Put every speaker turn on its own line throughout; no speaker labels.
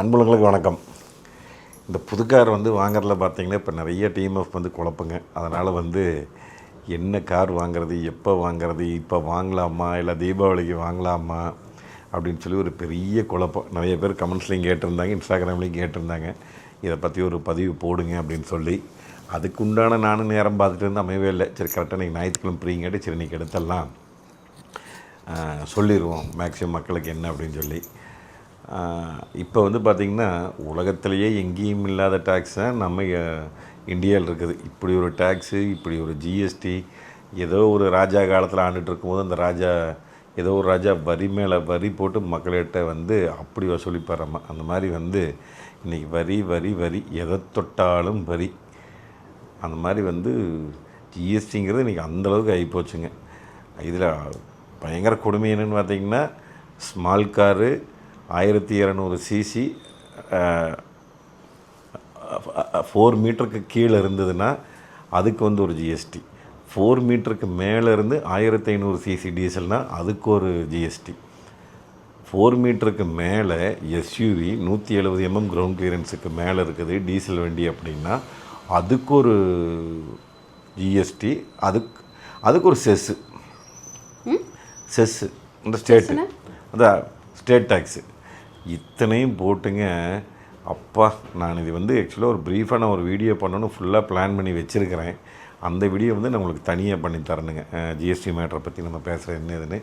அன்புலங்களுக்கு வணக்கம். இந்த புது கார் வந்து வாங்குறதுல பார்த்தீங்கன்னா இப்போ நிறைய டிஎம்எஃப் வந்து குழப்புங்க. அதனால் வந்து என்ன கார் வாங்குறது எப்போ வாங்குறது இப்போ வாங்கலாமா இல்லை தீபாவளிக்கு வாங்கலாமா அப்படின்னு சொல்லி ஒரு பெரிய குழப்பம். நிறைய பேர் கமெண்ட்ஸ்லையும் கேட்டிருந்தாங்க இன்ஸ்டாகிராம்லேயும் கேட்டிருந்தாங்க. இதை பற்றி ஒரு பதிவு போடுங்க அப்படின்னு சொல்லி. அதுக்கு உண்டான நானும் நேரம் பார்த்துட்டு இருந்து அமையவே இல்லை. சரி கரெக்டாக நீங்கள் ஞாயிற்றுக்கிழமை ஃப்ரீங்காட்டி சரி இன்றைக்கி எடுத்துடலாம். சொல்லிடுவோம் மேக்ஸிமம் மக்களுக்கு என்ன அப்படின்னு சொல்லி. இப்போ வந்து பார்த்திங்கன்னா உலகத்திலேயே எங்கேயும் இல்லாத டேக்ஸை நம்ம இந்தியாவில் இருக்குது. இப்படி ஒரு டேக்ஸு இப்படி ஒரு ஜிஎஸ்டி ஏதோ ஒரு ராஜா காலத்தில் ஆண்டுட்டு இருக்கும்போது அந்த ராஜா ஏதோ ஒரு ராஜா வரி மேலே வரி போட்டு மக்கள்கிட்ட வந்து அப்படி வசூலிப்பாராம அந்த மாதிரி வந்து இன்றைக்கி வரி வரி வரி எதை தொட்டாலும் வரி. அந்த மாதிரி வந்து ஜிஎஸ்டிங்கிறது இன்றைக்கி அந்தளவுக்கு ஆகிப்போச்சுங்க இதில் பயங்கர கொடுமை என்னென்னு பார்த்திங்கன்னா ஸ்மால் காரு ஆயிரத்தி இரநூறு சிசி ஃபோர் மீட்டருக்கு கீழே இருந்ததுன்னா அதுக்கு வந்து ஒரு ஜிஎஸ்டி ஃபோர் மீட்டருக்கு மேலே இருந்து ஆயிரத்தி ஐநூறு சிசி டீசல்னால் அதுக்கு ஒரு ஜிஎஸ்டி ஃபோர் மீட்டருக்கு மேலே எஸ்யூவி நூற்றி எழுபது எம்எம் கிரவுண்ட் கிளியரன்ஸுக்கு மேலே இருக்குது டீசல் வண்டி அப்படின்னா அதுக்கு ஒரு ஜிஎஸ்டி அதுக்கு அதுக்கு ஒரு செஸ்ஸு. செஸ்ஸு. இந்த ஸ்டேட்டு. அதான் ஸ்டேட் டேக்ஸு. இத்தனையும் போட்டுங்க. அப்பா நான் இது வந்து ஆக்சுவலாக ஒரு ப்ரீஃபாக நான் ஒரு வீடியோ பண்ணணும் ஃபுல்லாக பிளான் பண்ணி வச்சுருக்கிறேன். அந்த வீடியோ வந்து நான் உங்களுக்கு தனியாக பண்ணி தரணுங்க. ஜிஎஸ்டி மேட்டரை பற்றி நம்ம பேசுகிற என்ன இதுன்னு.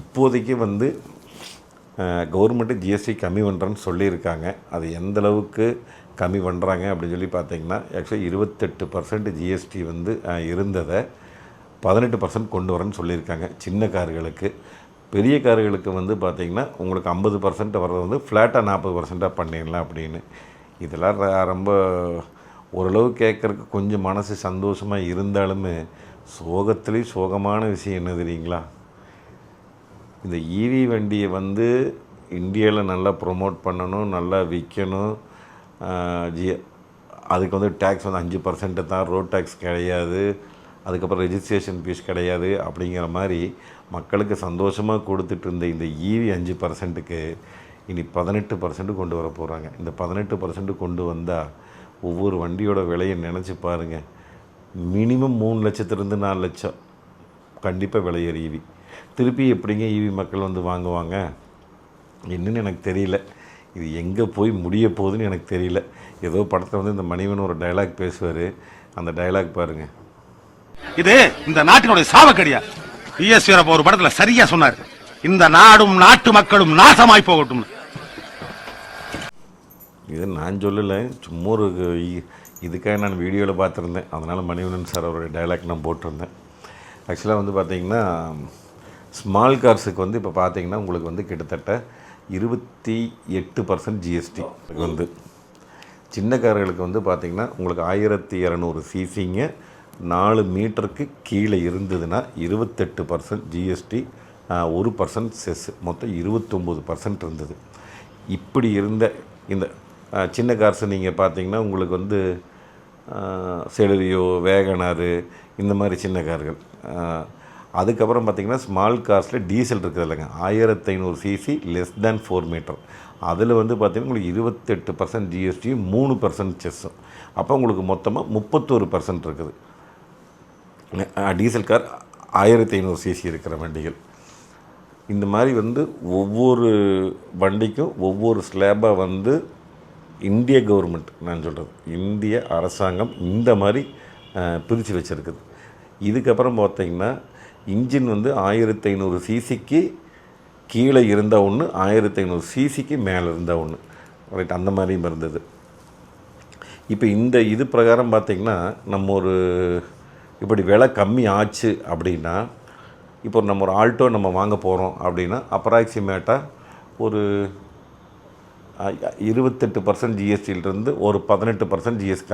இப்போதைக்கு வந்து கவர்மெண்ட்டு ஜிஎஸ்டி கம்மி பண்ணுறேன்னு சொல்லியிருக்காங்க. அது எந்த அளவுக்கு கம்மி பண்ணுறாங்க அப்படின்னு சொல்லி பார்த்தீங்கன்னா ஆக்சுவலாக இருபத்தெட்டு பர்சன்ட் ஜிஎஸ்டி வந்து இருந்ததை பதினெட்டு பர்சன்ட் கொண்டு வரேன்னு சொல்லியிருக்காங்க. சின்ன கார்களுக்கு. பெரிய கார்களுக்கு வந்து பார்த்திங்கன்னா உங்களுக்கு ஐம்பது பர்சன்ட் வர்றது வந்து ஃப்ளாட்டாக நாற்பது பர்சண்ட்டாக பண்ணிடலாம் அப்படின்னு. இதெல்லாம் ர- ரொம்ப ஓரளவு கேட்குறக்கு கொஞ்சம் மனசு சந்தோஷமாக இருந்தாலுமே சோகத்துலேயும் சோகமான விஷயம் என்ன தெரியுங்களா? இந்த ஈவி வண்டியை வந்து இந்தியாவில் நல்லா ப்ரொமோட் பண்ணணும் நல்லா விற்கணும் ஜி அதுக்கு வந்து டேக்ஸ் வந்து அஞ்சு பர்சன்ட்டு தான் ரோட் டேக்ஸ் கிடையாது. அதுக்கப்புறம் ரெஜிஸ்ட்ரேஷன் ஃபீஸ் கிடையாது அப்படிங்கிற மாதிரி மக்களுக்கு சந்தோஷமாக கொடுத்துட்டு இருந்த இந்த ஈவி அஞ்சு பர்சன்ட்டுக்கு இனி பதினெட்டு பர்சன்ட்டு கொண்டு வர போகிறாங்க இந்த பதினெட்டு பர்சன்ட்டு கொண்டு வந்தால் ஒவ்வொரு வண்டியோட விலையை நினச்சி பாருங்கள் மினிமம் மூணு லட்சத்துலேருந்து நாலு லட்சம். கண்டிப்பாக விலை ஏறி ஈவி திருப்பி எப்படிங்க ஈவி மக்கள் வந்து வாங்குவாங்க? என்னன்னு எனக்கு தெரியல. இது எங்கே போய் முடிய போகுதுன்னு எனக்கு தெரியல. ஏதோ படத்தில் வந்து இந்த மணிவன் ஒரு டயலாக் பேசுவார். அந்த டயலாக் பாருங்கள்
இது இந்த நாட்டினுடைய சாவக்கடியா? பிஎஸ் வீரப்ப ஒரு படத்துல சரியா சொன்னார். இந்த நாடும் நாட்டு மக்களும் நாசமாய் போகட்டும்.
இது நான் சொல்லலை சும்மா ஒரு இதுக்காக நான் வீடியோவில் பார்த்துருந்தேன். அதனால் மணிவண்ணன் சார் அவருடைய டைலாக் நான் போட்டிருந்தேன். ஆக்சுவலாக வந்து பார்த்தீங்கன்னா ஸ்மால் கார்ஸுக்கு வந்து இப்போ பார்த்தீங்கன்னா உங்களுக்கு வந்து கிட்டத்தட்ட இருபத்தி எட்டு பர்சன்ட் ஜிஎஸ்டி வந்து. சின்ன கார்களுக்கு வந்து பார்த்திங்கன்னா உங்களுக்கு ஆயிரத்தி இரநூறு சிசிங்க நாலு மீட்டருக்கு கீழே இருந்ததுன்னா இருபத்தெட்டு பர்சன்ட் ஜிஎஸ்டி ஒரு பர்சன்ட் செஸ் மொத்தம் இருபத்தொம்போது பர்சன்ட் இருந்தது. இப்படி இருந்த இந்த சின்ன கார்ஸை நீங்கள் பார்த்தீங்கன்னா உங்களுக்கு வந்து செலரியோ வேகனாரு இந்த மாதிரி சின்ன கார்கள். அதுக்கப்புறம் பார்த்திங்கன்னா ஸ்மால் கார்ஸில் டீசல் இருக்குது இல்லைங்க. ஆயிரத்தி ஐநூறு CC less than four meter அதில் வந்து பார்த்திங்கன்னா உங்களுக்கு இருபத்தெட்டு பர்சன்ட் ஜிஎஸ்டியும் மூணு பர்சன்ட் செஸ்ஸும் அப்போ உங்களுக்கு மொத்தமாக முப்பத்தோரு பர்சன்ட் இருக்குது. டீசல் கார் ஆயிரத்தி ஐநூறு சிசி இருக்கிற வண்டிகள். இந்த மாதிரி வந்து ஒவ்வொரு வண்டிக்கும் ஒவ்வொரு ஸ்லேபாக வந்து இந்திய கவர்மெண்ட் நான் சொல்கிறது இந்திய அரசாங்கம் இந்த மாதிரி பிரித்து வச்சுருக்குது. இதுக்கப்புறம் பார்த்தீங்கன்னா இன்ஜின் வந்து ஆயிரத்தி ஐநூறு சிசிக்கு கீழே இருந்தால் ஒன்று ஆயிரத்தி ஐநூறு சிசிக்கு மேலே இருந்தால் ஒன்று ரைட் அந்த மாதிரியும் இருந்தது. இப்போ இந்த இது பிரகாரம் பார்த்திங்கன்னா நம்ம ஒரு இப்படி விலை கம்மி ஆச்சு அப்படின்னா இப்போ நம்ம ஒரு ஆல்டோ நம்ம வாங்க போகிறோம் அப்படின்னா அப்ராக்சிமேட்டாக ஒரு இருபத்தெட்டு பர்சன்ட் ஜிஎஸ்டியிலிருந்து ஒரு பதினெட்டு பர்சன்ட் ஜிஎஸ்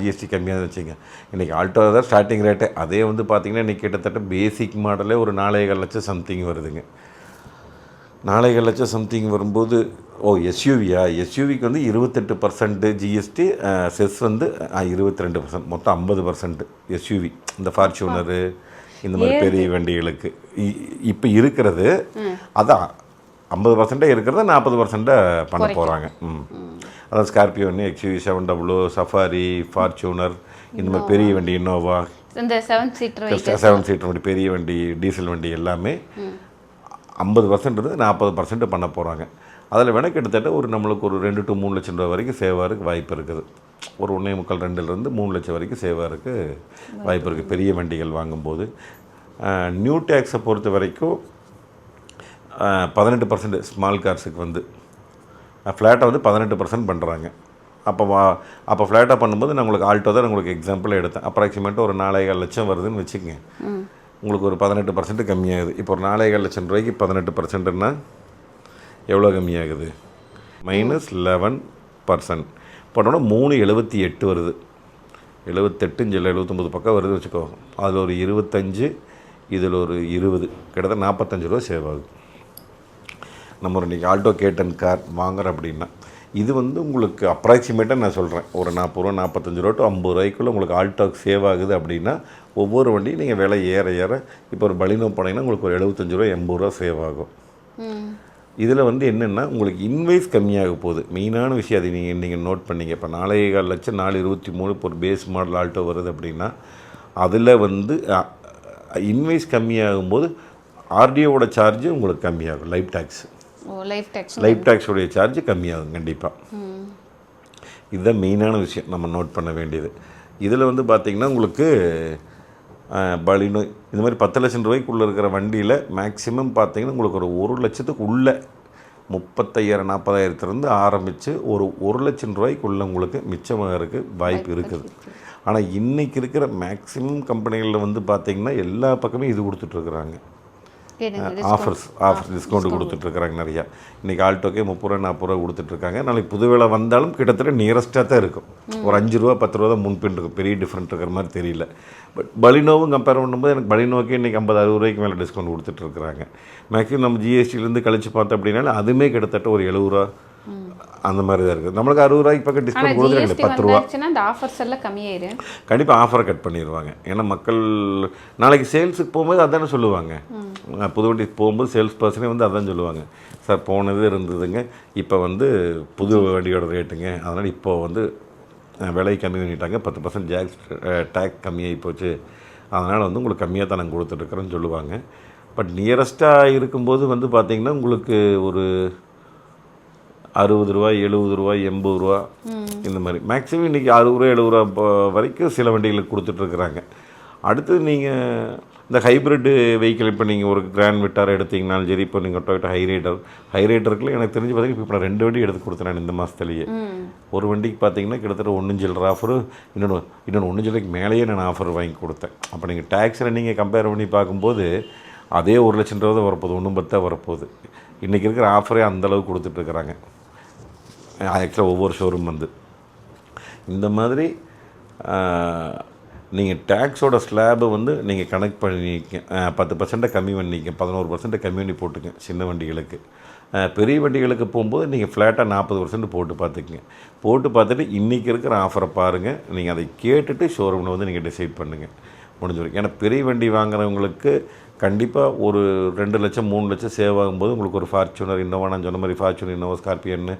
ஜிஎஸ்டி கம்மியாக வச்சுங்க இன்றைக்கி ஆல்டோ தான் ஸ்டார்டிங் ரேட்டு அதே வந்து பார்த்திங்கன்னா இன்றைக்கி கிட்டத்தட்ட பேசிக் மாடலே ஒரு நாலேகால் லட்சம் சம்திங் வருதுங்க. நாலேகால் லட்சம் சம்திங் வரும்போது ஓ எஸ்யூவியா எஸ்யூவிக்கு வந்து இருபத்தெட்டு பர்சன்ட் ஜிஎஸ்டி செஸ் வந்து இருபத்தி ரெண்டு பர்சன்ட் மொத்தம் ஐம்பது பர்சன்ட் எஸ்யூவி இந்த ஃபார்ச்சூனரு இந்த மாதிரி பெரிய வண்டிகளுக்கு. இப்போ இருக்கிறது அதான் ஐம்பது பர்சன்ட்டாக இருக்கிறத நாற்பது பர்சன்ட்டாக பண்ண போகிறாங்க ம். அதான் ஸ்கார்பியோ ஒன்று XUV seven double O Safari Fortuner இந்த மாதிரி பெரிய வண்டி இன்னோவா
இந்த செவன் சீட்டர்
செவன் சீட்டர் வண்டி பெரிய வண்டி டீசல் வண்டி எல்லாமே ஐம்பது பர்சன்ட்ருந்து நாற்பது பர்சன்ட் பண்ண போகிறாங்க அதில் வேணால் கிட்டத்தட்ட ஒரு நம்மளுக்கு ஒரு ரெண்டு டு மூணு லட்சம் ரூபா வரைக்கும் சேவாருக்கு வாய்ப்பு இருக்குது. ஒரு ஒன்றே முக்கால் ரெண்டுலேருந்து மூணு லட்சம் வரைக்கும் சேவாருக்கு வாய்ப்பு இருக்குது பெரிய வண்டிகள் வாங்கும்போது. நியூ டேக்ஸை பொறுத்த வரைக்கும் பதினெட்டு பர்சன்ட் ஸ்மால் கார்ஸுக்கு வந்து. ஃப்ளாட்டை வந்து பதினெட்டு பர்சன்ட் பண்ணுறாங்க அப்போ வா அப்போ ஃப்ளாட்டாக பண்ணும்போது நான் உங்களுக்கு ஆல்ட்டோ தான் உங்களுக்கு எக்ஸாம்பிள் எடுத்தேன். அப்ராக்சிமேட்டாக ஒரு நாலேகால் லட்சம் வருதுன்னு வச்சுக்கோங்க. உங்களுக்கு ஒரு பதினெட்டு பர்சன்ட் கம்மியாகுது. இப்போ ஒரு நாலேகால் லட்சம் ரூபாய்க்கு பதினெட்டு பர்சன்ட்னா எவ்வளோ கம்மியாகுது? மைனஸ் லெவன் பர்சன்ட் போட்டோன்னா மூணு எழுபத்தி எட்டு வருது. எழுபத்தெட்டுன்னு இல்லை எழுபத்தொம்பது பக்கம் வருது வச்சுக்கோ. அதில் ஒரு இருபத்தஞ்சு இதில் ஒரு இருபது. கிட்டத்தட்ட நாற்பத்தஞ்சு ரூபா சேவ் ஆகுது. நம்ம ஒரு இன்றைக்கி ஆல்டோ கேட்டன் கார் வாங்குறோம் அப்படின்னா இது வந்து உங்களுக்கு அப்ராக்சிமேட்டாக நான் சொல்கிறேன் ஒரு நாற்பது ரூபா நாற்பத்தஞ்சு ரூபா டு ஐம்பது ரூபாய்க்குள்ளே உங்களுக்கு ஆல்டோக்கு சேவ் ஆகுது அப்படின்னா ஒவ்வொரு வண்டியும் நீங்கள் விலை ஏற ஏற இப்போ ஒரு பலினோ போனீங்கன்னா உங்களுக்கு ஒரு எழுபத்தஞ்சு ரூபா எண்பது ரூபா சேவ் ஆகும். இதில் வந்து என்னென்னா உங்களுக்கு இன்வைஸ் கம்மியாக போகுது. மெயினான விஷயம் அது நீங்கள் நீங்கள் நோட் பண்ணீங்க. இப்போ நாலே கால் லட்சம் நாலு இருபத்தி மூணு இப்போ ஒரு பேஸ் மாடல் ஆல்டோ வருது அப்படின்னா அதில் வந்து இன்வைஸ் கம்மியாகும்போது ஆர்டிஓவோட சார்ஜ் உங்களுக்கு கம்மியாகும் life tax
life tax
life டேக்ஸோடைய charge கம்மியாகும் கண்டிப்பாக இதுதான் மெயினான விஷயம். நம்ம நோட் பண்ண வேண்டியது. இதில் வந்து பார்த்திங்கன்னா உங்களுக்கு பலினோ இந்த மாதிரி பத்து லட்சம் ரூபாய்க்குள்ளே இருக்கிற வண்டியில் மேக்ஸிமம் பார்த்தீங்கன்னா உங்களுக்கு ஒரு ஒரு லட்சத்துக்கு உள்ள முப்பத்தையாயிரம் நாற்பதாயிரத்துலேருந்து ஆரம்பித்து ஒரு ஒரு லட்சம் ரூபாய்க்குள்ள உங்களுக்கு மிச்சமாகிறதுக்கு வாய்ப்பு இருக்குது. ஆனால் இன்றைக்கி இருக்கிற மேக்ஸிமம் கம்பெனிகளில் வந்து பார்த்திங்கன்னா எல்லா பக்கமே இது கொடுத்துட்ருக்குறாங்க ஆஃபர்ஸ் ஆஃபர்ஸ் டிஸ்கவுண்ட் கொடுத்துட்ருக்குறாங்க நிறையா. இன்றைக்கி ஆல்டோக்கே முப்பது ரூபா நாற்பது ரூபா கொடுத்துட்ருக்காங்க. நாளைக்கு புது வேலை வந்தாலும் கிட்டத்தட்ட நியரஸ்ட்டாக தான் இருக்கும். ஒரு அஞ்சு ரூபா பத்து ரூபா தான் முன்பின் இருக்கும். பெரிய டிஃப்ரெண்ட் இருக்கிற மாதிரி தெரியல. பட் பலினோவும் கம்பேர் பண்ணும்போது எனக்கு பலினோக்கே இன்றைக்கி ஐம்பது அறுபது ரூபாய்க்கு மேலே டிஸ்கவுண்ட் கொடுத்துட்ருக்குறாங்க. மேக்ஸிமம் நம்ம ஜிஎஸ்டிலேருந்து கழிச்சு பார்த்தோம் அப்படின்னாலும் அதுவுமே கிட்டத்தட்ட ஒரு எழுபது ரூபா அந்த மாதிரி தான் இருக்குது. நம்மளுக்கு அறுபது ரூபாய்க்கு பக்கம் டிஸ்கவுண்ட்
ஜிஎஸ்டி
பத்து ரூபா.
இந்த ஆஃபர்ஸ் எல்லாம் கம்மியாயிரும்
கண்டிப்பாக ஆஃபரை கட் பண்ணிடுவாங்க ஏன்னா மக்கள் நாளைக்கு சேல்ஸுக்கு போகும்போது அதானே சொல்லுவாங்க. புது வண்டி போகும்போது சேல்ஸ் பர்சனே வந்து அதான் சொல்லுவாங்க. சார் போனது இருந்ததுங்க. இப்போ வந்து புது வண்டியோட ரேட்டுங்க அதனால் இப்போ வந்து விலை கம்மி பண்ணிட்டாங்க. பத்து பர்சன்ட் ஜாக்ஸ் டேக்ஸ் கம்மியாகி போச்சு. அதனால் வந்து உங்களுக்கு கம்மியாக தான் நாங்கள் கொடுத்துட்ருக்குறோன்னு சொல்லுவாங்க. பட் நியரஸ்ட்டாக இருக்கும்போது வந்து பார்த்திங்கன்னா உங்களுக்கு ஒரு அறுபது ரூபாய் எழுபது ரூபாய் எண்பது ரூபா இந்த மாதிரி. மேக்ஸிமம் இன்றைக்கி அறுபது ரூபா எழுபது ரூபா வரைக்கும் சில வண்டிகளுக்கு கொடுத்துட்ருக்குறாங்க அடுத்து நீங்கள் இந்த ஹைப்ரிட்டு வெஹிக்கிள் இப்போ நீங்கள் ஒரு கிராண்ட் விட்டார் எடுத்தீங்கனாலும் சரி இப்போ நீங்கள் டொயோட்டா ஹைரேட்டர் ஹைரேட்டருக்குள்ள எனக்கு தெரிஞ்சு பார்த்தீங்கன்னா இப்போ நான் ரெண்டு வண்டி எடுத்து கொடுத்தேன் இந்த மாதத்துலேயே ஒரு வண்டிக்கு பார்த்தீங்கன்னா கிட்டத்தட்ட ஒன்று சில்லற ஆஃபரு இன்னொன்று இன்னொன்று ஒன்று சில்லறைக்கு மேலேயே நான் ஆஃபர் வாங்கி கொடுத்தேன். அப்போ நீங்கள் டேக்ஸில் நீங்கள் கம்பேர் பண்ணி பார்க்கும்போது அதே ஒரு லட்சம் ரூபா தான் வரப்போகுது ஒன்றும் பத்தா வரப்போகுது. இன்றைக்கி இருக்கிற ஆஃபரே அந்தளவுக்கு கொடுத்துட்ருக்குறாங்க ஆக்சுவலாக ஒவ்வொரு ஷோரூம் வந்து. இந்த மாதிரி நீங்கள் டேக்ஸோட ஸ்லாபை வந்து நீங்கள் கனெக்ட் பண்ணிக்க பத்து பர்சன்ட்டை கம்மி பண்ணிக்க பதினோரு பர்சன்ட்டை கம்மி பண்ணி போட்டுங்க சின்ன வண்டிகளுக்கு. பெரிய வண்டிகளுக்கு போகும்போது நீங்கள் ஃப்ளாட்டாக நாற்பது பர்சன்ட் போட்டு பார்த்துக்குங்க. போட்டு பார்த்துட்டு இன்றைக்கி இருக்கிற ஆஃபரை பாருங்கள் நீங்கள் அதை கேட்டுட்டு ஷோரூமில் வந்து நீங்கள் டிசைட் பண்ணுங்கள் முடிஞ்சிடும் ஏன்னா பெரிய வண்டி வாங்குறவங்களுக்கு கண்டிப்பாக ஒரு ரெண்டு லட்சம் மூணு லட்சம் சேவ் ஆகும்போது உங்களுக்கு ஒரு ஃபார்ச்சுனர் இன்னோவா நான் சொன்ன மாதிரி ஃபார்ச்சுனர் இன்னோவா ஸ்கார்பியன்னு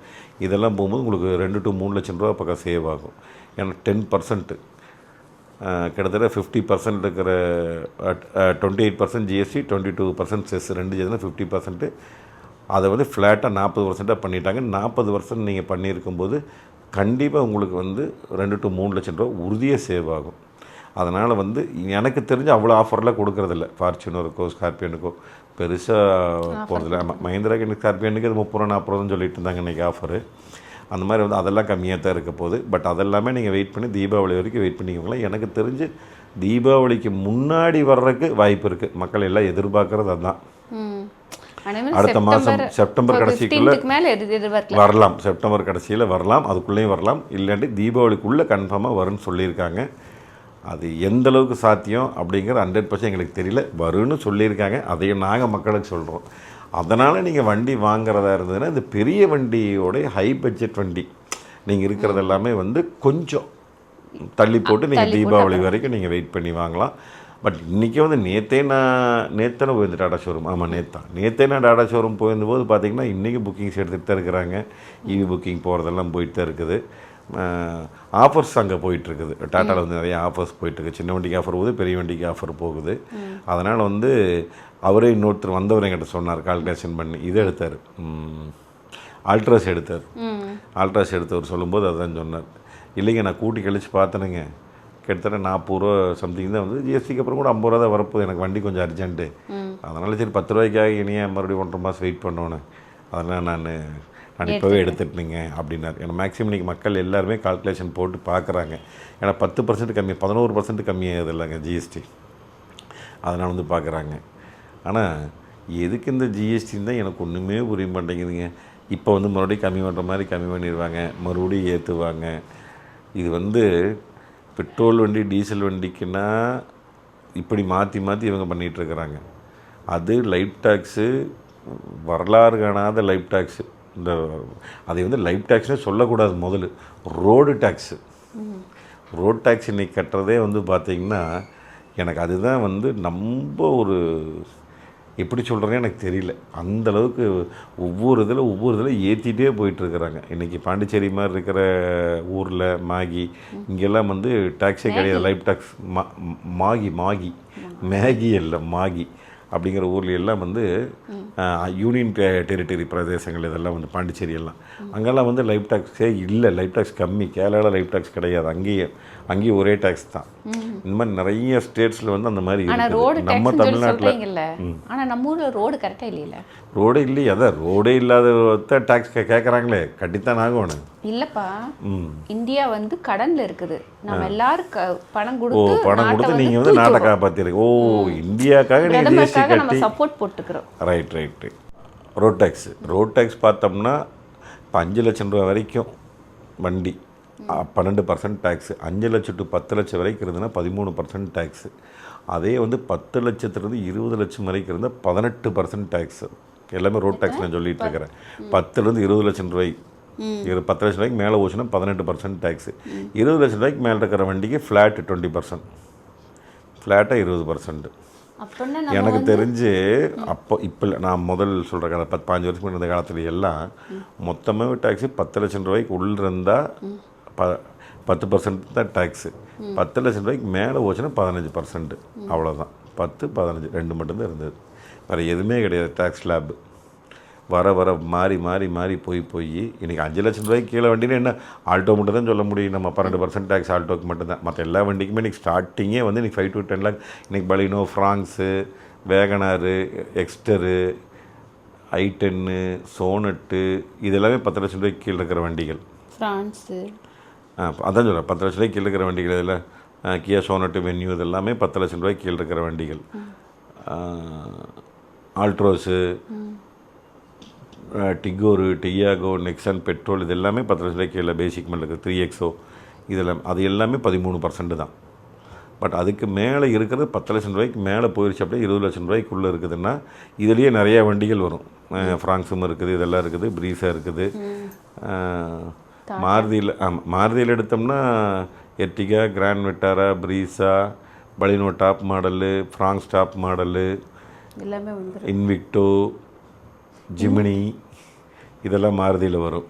இதெல்லாம் போகும்போது உங்களுக்கு ரெண்டு டு மூணு லட்சம் ரூபா பக்கம் சேவ் ஆகும். ஏன்னா டென் பர்சன்ட்டு கிட்டத்தட்ட ஃபிஃப்டி பர்சன்ட் இருக்கிற twenty eight percent GST twenty two percent cess ரெண்டு சேர்ந்து ஃபிஃப்டி பர்சன்ட்டு அதை வந்து ஃப்ளாட்டாக நாற்பது பர்சண்ட்டாக பண்ணிட்டாங்க. நாற்பது பர்சன்ட் நீங்கள் பண்ணியிருக்கும்போது கண்டிப்பாக உங்களுக்கு வந்து ரெண்டு டு மூணு லட்சம் ரூபா உறுதியாக சேவ் ஆகும். அதனால் வந்து எனக்கு தெரிஞ்சு அவ்வளோ ஆஃபர்லாம் கொடுக்குறதில்ல. ஃபார்ச்சுனருக்கோ ஸ்கார்பியனுக்கோ பெருசாக போகிறதில்ல ஆமாம் மஹிந்திராக்கு ஸ்கார்பியனுக்கு இது முப்பது ரூபா நாற்பது ரூபான்னு சொல்லிட்டு இருந்தாங்க இன்றைக்கி ஆஃபரு அந்த மாதிரி வந்து அதெல்லாம் கம்மியாக தான் இருக்க போகுது. பட் அதெல்லாமே நீங்கள் வெயிட் பண்ணி தீபாவளி வரைக்கும் வெயிட் பண்ணிக்கோங்களேன். எனக்கு தெரிஞ்சு தீபாவளிக்கு முன்னாடி வர்றதுக்கு வாய்ப்பு இருக்குது மக்கள் எல்லாம் எதிர்பார்க்குறது அதுதான்
அதே
அடுத்த மாதம் செப்டம்பர் கடைசிக்குள்ளே வரலாம். செப்டம்பர் கடைசியில் வரலாம். அதுக்குள்ளேயும் வரலாம். இல்லாட்டி தீபாவளிக்குள்ளே கன்ஃபார்மாக வரும்னு சொல்லியிருக்காங்க. அது எந்த அளவுக்கு சாத்தியம் அப்படிங்கிற ஹண்ட்ரட் பர்சன்ட் எங்களுக்கு தெரியல. வரும்னு சொல்லியிருக்காங்க. அதையும் நாங்கள் மக்களுக்கு சொல்கிறோம் அதனால் நீங்கள் வண்டி வாங்குறதா இருந்ததுன்னா இந்த பெரிய வண்டியோடைய ஹை பட்ஜெட் வண்டி. நீங்கள் இருக்கிறது எல்லாமே வந்து கொஞ்சம் தள்ளி போட்டு நீங்கள் தீபாவளி வரைக்கும் நீங்கள் வெயிட் பண்ணி வாங்கலாம். பட் இன்றைக்கி வந்து நேற்றே நான் நேத்தானே போயிருந்தேன் டாடா ஷோரூம் ஆமாம் நேத்தான் நேற்றே நான் டாடா ஷோரூம் போயிருந்தபோது பார்த்தீங்கன்னா இன்றைக்கி புக்கிங்ஸ் எடுத்துகிட்டு தான் இருக்கிறாங்க. இவி புக்கிங் போகிறதெல்லாம் போயிட்டு தான் இருக்குது. ஆஃபர்ஸ் அங்கே போயிட்டுருக்குது. டாட்டாவில் வந்து நிறைய ஆஃபர்ஸ் போயிட்டுருக்கு. சின்ன வண்டிக்கு ஆஃபர் போகுது பெரிய வண்டிக்கு ஆஃபர் போகுது. அதனால் வந்து அவரே இன்னொருத்தர் வந்தவர் என்கிட்ட சொன்னார் கால்குலேஷன் பண்ணி. இது எடுத்தார். ஆல்ட்ராஸ் எடுத்தார். ஆல்ட்ராஸ் எடுத்தவர் சொல்லும்போது அதான் சொன்னார். இல்லைங்க நான் கூட்டி கழிச்சு பார்த்தேனுங்க. கிட்டத்தட்ட நாற்பது ரூபா சம்திங் தான் வந்து ஜிஎஸ்டிக்கு அப்புறம் கூட ஐம்பது ரூபா தான் வரப்போகுது. எனக்கு வண்டி கொஞ்சம் அர்ஜென்ட்டு அதனால் சரி பத்து ரூபாய்க்காக இனியே மறுபடியும் ஒன்றரை மாதம் வெயிட் பண்ணோன்னு. அதனால் நான் நான் இப்போவே எடுத்துட்டேங்க அப்படின்னாரு. ஏன்னா மேக்ஸிமம் இன்றைக்கி மக்கள் எல்லாருமே கால்குலேஷன் போட்டு பார்க்குறாங்க ஏன்னா பத்து பர்சன்ட் கம்மி பதினோரு பர்சன்ட் கம்மியாகுது இல்லைங்க ஜிஎஸ்டி அதனால் வந்து பார்க்குறாங்க ஆனால் எதுக்கு இந்த ஜிஎஸ்டின்னு தான் எனக்கு ஒன்றுமே புரிய மாட்டேங்குதுங்க. இப்போ வந்து மறுபடியும் கம்மி பண்ணுற மாதிரி கம்மி பண்ணிடுவாங்க. மறுபடியும் ஏற்றுவாங்க இது வந்து பெட்ரோல் வண்டி டீசல் வண்டிக்குன்னா இப்படி மாற்றி மாற்றி இவங்க பண்ணிகிட்டு இருக்கிறாங்க. அது லைஃப் டேக்ஸு வரலாறு காணாத லைஃப் டேக்ஸு இந்த அதை வந்து லைஃப் டேக்ஸ்னே சொல்லக்கூடாது முதல்ல. Road tax. ரோட் டேக்ஸ் இன்னைக்கு கட்டுறதே வந்து பார்த்திங்கன்னா எனக்கு அதுதான் வந்து ரொம்ப ஒரு எப்படி சொல்கிறேன்னு எனக்கு தெரியல. அந்த அளவுக்கு ஒவ்வொரு இதில் ஒவ்வொரு இதில் ஏற்றிட்டே போயிட்டுருக்குறாங்க இன்றைக்கி பாண்டிச்சேரி மாதிரி இருக்கிற ஊரில் மாகி இங்கெல்லாம் வந்து டேக்ஸே கிடையாது. லைஃப் டேக்ஸ் மா மாகி மாகி. மேகி இல்லை மாகி. அப்படிங்கிற ஊர்ல எல்லாம் வந்து யூனியன் டெரிட்டரி பிரதேசங்கள் இதெல்லாம் வந்து பாண்டிச்சேரி எல்லாம். அங்கெல்லாம் வந்து லைஃப் டாக்ஸே இல்லை. லைஃப் டாக்ஸ் கம்மி. கேரளாவில் லைஃப் டாக்ஸ் கிடையாது. அங்கேயே அங்கேயும் ஒரே டேக்ஸ் தான். இந்த மாதிரி நிறைய ஸ்டேட்ஸில் வந்து அந்த மாதிரி இருக்குது. நம்ம தமிழ்நாட்டில்
சொல்றீங்கல்ல. ஆனா நம்ம ஊர்ல ரோடு கரெக்டா இல்லையில?
ரோடே இல்லையே. அதான் ரோடே இல்லாத டேக்ஸ் கேட்குறாங்களே கட்டித்தான் ஆகணும்
இல்லப்பா. இந்தியா வந்து கடன்ல இருக்குது. நம்ம எல்லாரும் பணம்
ஓ
கொடுத்து
பணம் கொடுத்து நீங்கள் வந்து நாட்டை. காப்பாற்றிருக்கு ஓ இந்தியாக்காக
நம்ம சப்போர்ட் போட்டுக்கிறோம்.
Right right right tax road tax பார்த்தோம்னா இப்போ அஞ்சு லட்சம் ரூபா வரைக்கும் வண்டி. பன்னெண்டு பர்சன்ட் டேக்ஸு அஞ்சு லட்சம் டு பத்து லட்சம் வரைக்கும் இருந்ததுன்னா பதிமூணு பர்சன்ட் டேக்ஸு அதே வந்து பத்து லட்சத்துலேருந்து இருபது லட்சம் வரைக்கும் இருந்தால் பதினெட்டு பர்சன்ட் டேக்ஸு எல்லாமே ரோட் டேக்ஸ் நான் சொல்லிட்டு இருக்கிறேன். பத்துலேருந்து இருபது லட்சம் ரூபாய். இரு பத்து லட்சம் ரூபாய்க்கு மேலே போச்சுன்னா பதினெட்டு பர்சன்ட் டேக்ஸு இருபது லட்சம் ரூபாய்க்கு மேலே இருக்கிற வண்டிக்கு ஃப்ளாட் டுவெண்ட்டி பர்சன்ட் ஃப்ளாட்டாக இருபது பர்சன்ட்
அப்படின்னா நம்ம
எனக்கு தெரிஞ்சு அப்போ இப்போ நான் முதல் சொல்கிற கால பத்து பாஞ்சு வருஷம் இருந்த காலத்துல எல்லாம் மொத்தமாக டேக்ஸு பத்து லட்சம் ரூபாய்க்கு உள்ள இருந்தால் ப பத்து பர்சன்ட் தான் டேக்ஸு பத்து லட்சம் ரூபாய்க்கு மேலே போச்சுன்னா பதினஞ்சு பர்சன்ட் அவ்வளோதான் பத்து பதினஞ்சு ரெண்டு மட்டும்தான் இருந்தது. வேறு எதுவுமே கிடையாது டேக்ஸ் ஸ்லாப் வர வர மாறி மாறி மாறி போய் போய் இன்றைக்கி அஞ்சு லட்சம் ரூபாய்க்கு கீழே வண்டினா என்ன? ஆல்டோ மட்டும் தான் சொல்ல முடியும். நம்ம பன்னெண்டு பர்சன்ட் டேக்ஸ் ஆல்டோக்கு மட்டும்தான். மற்ற எல்லா வண்டிக்குமே இன்றைக்கி ஸ்டார்டிங்கே வந்து இன்றைக்கி ஃபைவ் டு டென் லேக் இன்றைக்கி பலினோ ஃப்ராங்ஸு வேகனாரு எக்ஸ்டரு ஐ டென்னு சோனட்டு இதெல்லாமே பத்து லட்சம் ரூபாய்க்கு கீழே இருக்கிற வண்டிகள். ஃப்ரான்ஸு அதான் சொல்கிறேன் பத்து லட்ச ரூபாய்க்கு கீழே இருக்கிற வண்டிகள் இதில் கியா சோனட்டு வென்யூ இது எல்லாமே பத்து லட்சம் ரூபாய்க்கு கீழே இருக்கிற வண்டிகள். ஆல்ட்ரோஸு டிகோரு டியாகோ நெக்ஸன் பெட்ரோல் இது எல்லாமே பத்து லட்ச ரூபாய்க்கு கீழே பேசிக் மேலே இருக்குது த்ரீ எக்ஸோ இதெல்லாம் அது எல்லாமே பதிமூணு பர்சன்ட் தான். பட் அதுக்கு மேலே இருக்கிறது பத்து லட்சம் ரூபாய்க்கு மேலே போயிடுச்சு அப்படியே இருபது லட்சம் ரூபாய்க்குள்ளே இருக்குதுன்னா இதுலேயே நிறையா வண்டிகள் வரும். ஃப்ராங்க்ஸும் ஃப்ராங்ஸும் இருக்குது இதெல்லாம் இருக்குது ப்ரீஸாக இருக்குது. மாருதியில் ஆமாம் மாருதியில் எடுத்தோம்னா Ertiga Grand Vitara Brezza Baleno top model Fronx top model
எல்லாமே
இன்விக்டோ ஜிமினி இதெல்லாம் மாருதியில் வரும்.